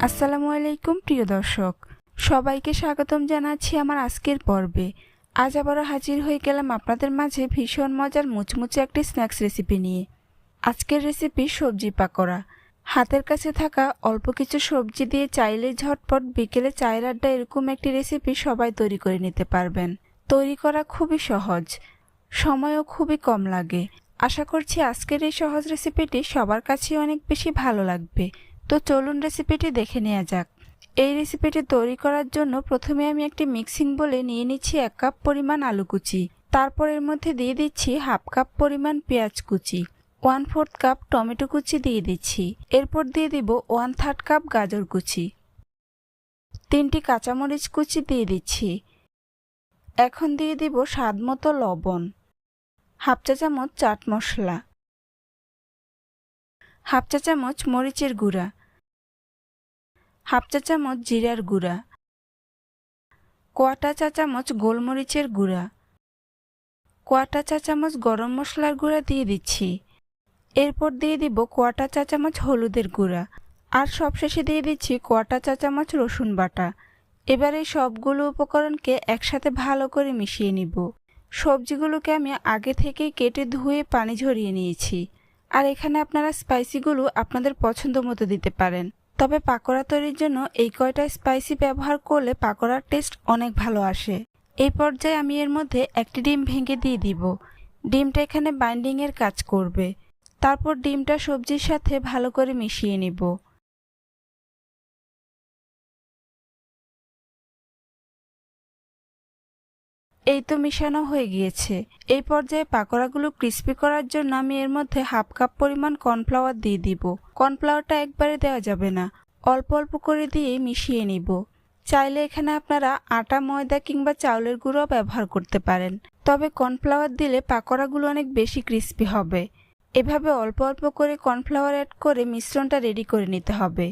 আসসালামু আলাইকুম, প্রিয় দর্শক। সবাইকে স্বাগতম জানাচ্ছি আমার আজকের পর্বে। আজ আবারও হাজির হয়ে গেলাম আপনাদের মাঝে ভীষণ মজার মুচমুচে একটি স্ন্যাক্স রেসিপি নিয়ে। আজকের রেসিপি সবজি পাকোড়া। হাতের কাছে থাকা অল্প কিছু সবজি দিয়ে চাইলে ঝটপট বিকেলে চায়ের আড্ডা এরকম একটি রেসিপি সবাই তৈরি করে নিতে পারবেন। তৈরি করা খুবই সহজ। সময়ও খুবই কম লাগে। আশা করছি আজকের এই সহজ রেসিপিটি সবার কাছেই অনেক বেশি ভালো লাগবে। তো চলুন রেসিপিটি দেখে নেওয়া যাক। এই রেসিপিটি তৈরি করার জন্য প্রথমে আমি একটি মিক্সিং বলে নিয়ে নিচ্ছি এক কাপ পরিমাণ আলু কুচি। তারপর এর মধ্যে দিয়ে দিচ্ছি হাফ কাপ পরিমাণ পেঁয়াজ কুচি। ওয়ান ফোর্থ কাপ টমেটো কুচি দিয়ে দিচ্ছি। এরপর দিয়ে দিব ওয়ান থার্ড কাপ গাজর কুচি। তিনটি কাঁচামরিচ কুচি দিয়ে দিচ্ছি। এখন দিয়ে দিব স্বাদ মতো লবণ। হাফ চা চামচ চাট মশলা। হাফ চা চামচ মরিচের গুঁড়া। হাফ চা চামচ জিরার গুঁড়া। কোয়াটা চা চামচ গোলমরিচের গুঁড়া। কোয়াটা চা চামচ গরম মশলার গুঁড়া দিয়ে দিচ্ছি। এরপর দিয়ে দিব কোয়াটা চা চামচ হলুদের গুঁড়া। আর সবশেষে দিয়ে দিচ্ছি কোয়াটা চা চামচ রসুন বাটা। এবার এই সবগুলো উপকরণকে একসাথে ভালো করে মিশিয়ে নিব। সবজিগুলোকে আমি আগে থেকেই কেটে ধুয়ে পানি ঝরিয়ে নিয়েছি। আর এখানে আপনারা স্পাইসিগুলো আপনাদের পছন্দ মতো দিতে পারেন। তবে পাকোড়া তৈরির জন্য এই কয়টা স্পাইসি ব্যবহার করলে পাকোড়ার টেস্ট অনেক ভালো আসে। এই পর্যায়ে আমি এর মধ্যে একটি ডিম ভেঙে দিয়ে দিব। ডিমটা এখানে বাইন্ডিংয়ের কাজ করবে। তারপর ডিমটা সবজির সাথে ভালো করে মিশিয়ে নিব। এই তো মিশানো হয়ে গিয়েছে। এই পর্যায়ে পাকোড়াগুলো ক্রিস্পি করার জন্য আমি এর মধ্যে হাফ কাপ পরিমাণ কর্নফ্লাওয়ার দিয়ে দিব। কর্নফ্লাওয়ারটা একবারে দেওয়া যাবে না। অল্প অল্প করে দিয়ে মিশিয়ে নিব। চাইলে এখানে আপনারা আটা, ময়দা কিংবা চাউলের গুঁড়ো ব্যবহার করতে পারেন। তবে কর্নফ্লাওয়ার দিলে পাকোড়াগুলো অনেক বেশি ক্রিস্পি হবে। এভাবে অল্প অল্প করে কর্নফ্লাওয়ার অ্যাড করে মিশ্রণটা রেডি করে নিতে হবে।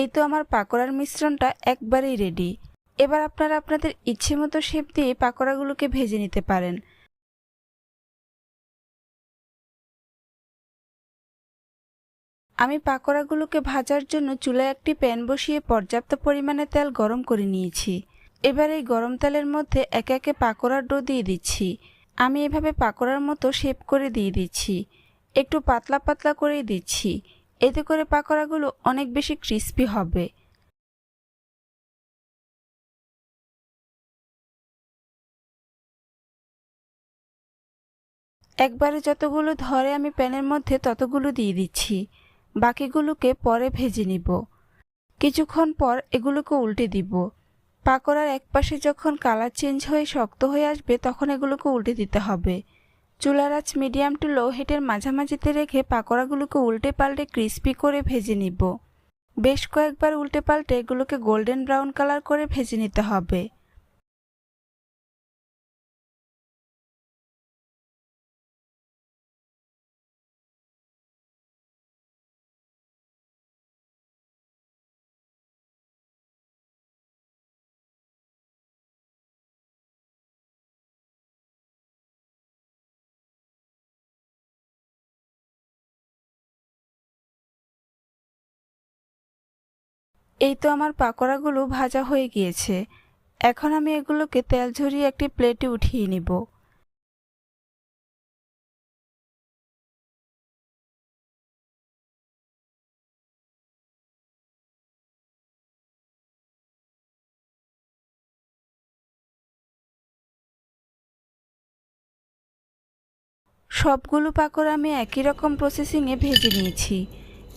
এই তো আমার পাকোড়ার মিশ্রণটা একবারেই রেডি এবার আপনারা আপনাদের ইচ্ছে মতো শেপ দিয়ে পাকোড়াগুলোকে ভেজে নিতে পারেন। আমি পাকোড়াগুলোকে ভাজার জন্য চুলায় একটি প্যান বসিয়ে পর্যাপ্ত পরিমাণে তেল গরম করে নিয়েছি। এবার এই গরম তেলের মধ্যে একে একে পাকোড়ার ডো দিয়ে দিচ্ছি। আমি এভাবে পাকোড়ার মতো শেপ করে দিয়ে দিচ্ছি। একটু পাতলা পাতলা করেই দিচ্ছি। এতে করে পাকোড়াগুলো অনেক বেশি ক্রিস্পি হবে। একবারে যতগুলো ধরে আমি প্যানের মধ্যে ততগুলো দিয়ে দিচ্ছি। বাকিগুলোকে পরে ভেজে নিব। কিছুক্ষণ পর এগুলোকে উল্টে দিব। পাকোড়ার একপাশে যখন কালার চেঞ্জ হয়ে শক্ত হয়ে আসবে, তখন এগুলোকে উল্টে দিতে হবে। চুলার আঁচ মিডিয়াম টু লো হিটের মাঝামাঝিতে রেখে পাকোড়াগুলোকে উল্টে পাল্টে ক্রিস্পি করে ভেজে নিব। বেশ কয়েকবার উল্টে পাল্টে এগুলোকে গোল্ডেন ব্রাউন কালার করে ভেজে নিতে হবে। এই তো আমার পাকোড়াগুলো ভাজা হয়ে গিয়েছে। এখন আমি এগুলোকে তেল ঝরিয়ে একটি প্লেটে উঠিয়ে নিব। সবগুলো পাকোড়া আমি একই রকম প্রসেসিংয়ে ভেজে নিয়েছি।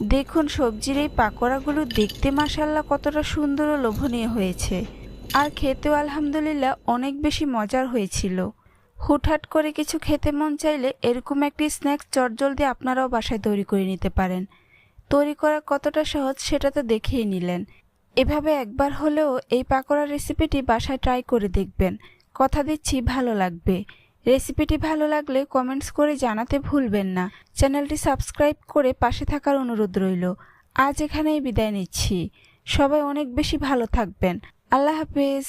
দেখুন, সবজির এই পাকোড়াগুলো দেখতে মাসাল্লা কতটা সুন্দর ও লোভনীয় হয়েছে। আর খেতেও আলহামদুলিল্লাহ অনেক বেশি মজার হয়েছিল। হুটহাট করে কিছু খেতে মন চাইলে এরকম একটি স্ন্যাক্স চটজলদি আপনারাও বাসায় তৈরি করে নিতে পারেন। তৈরি করা কতটা সহজ সেটা তো দেখেই নিলেন। এভাবে একবার হলেও এই পাকোড়ার রেসিপিটি বাসায় ট্রাই করে দেখবেন। কথা দিচ্ছি, ভালো লাগবে। রেসিপিটি ভালো লাগলে কমেন্টস করে জানাতে ভুলবেন না। চ্যানেলটি সাবস্ক্রাইব করে পাশে থাকার অনুরোধ রইল। আজ এখানেই বিদায় নিচ্ছি। সবাই অনেক বেশি ভালো থাকবেন। আল্লাহ হাফেজ।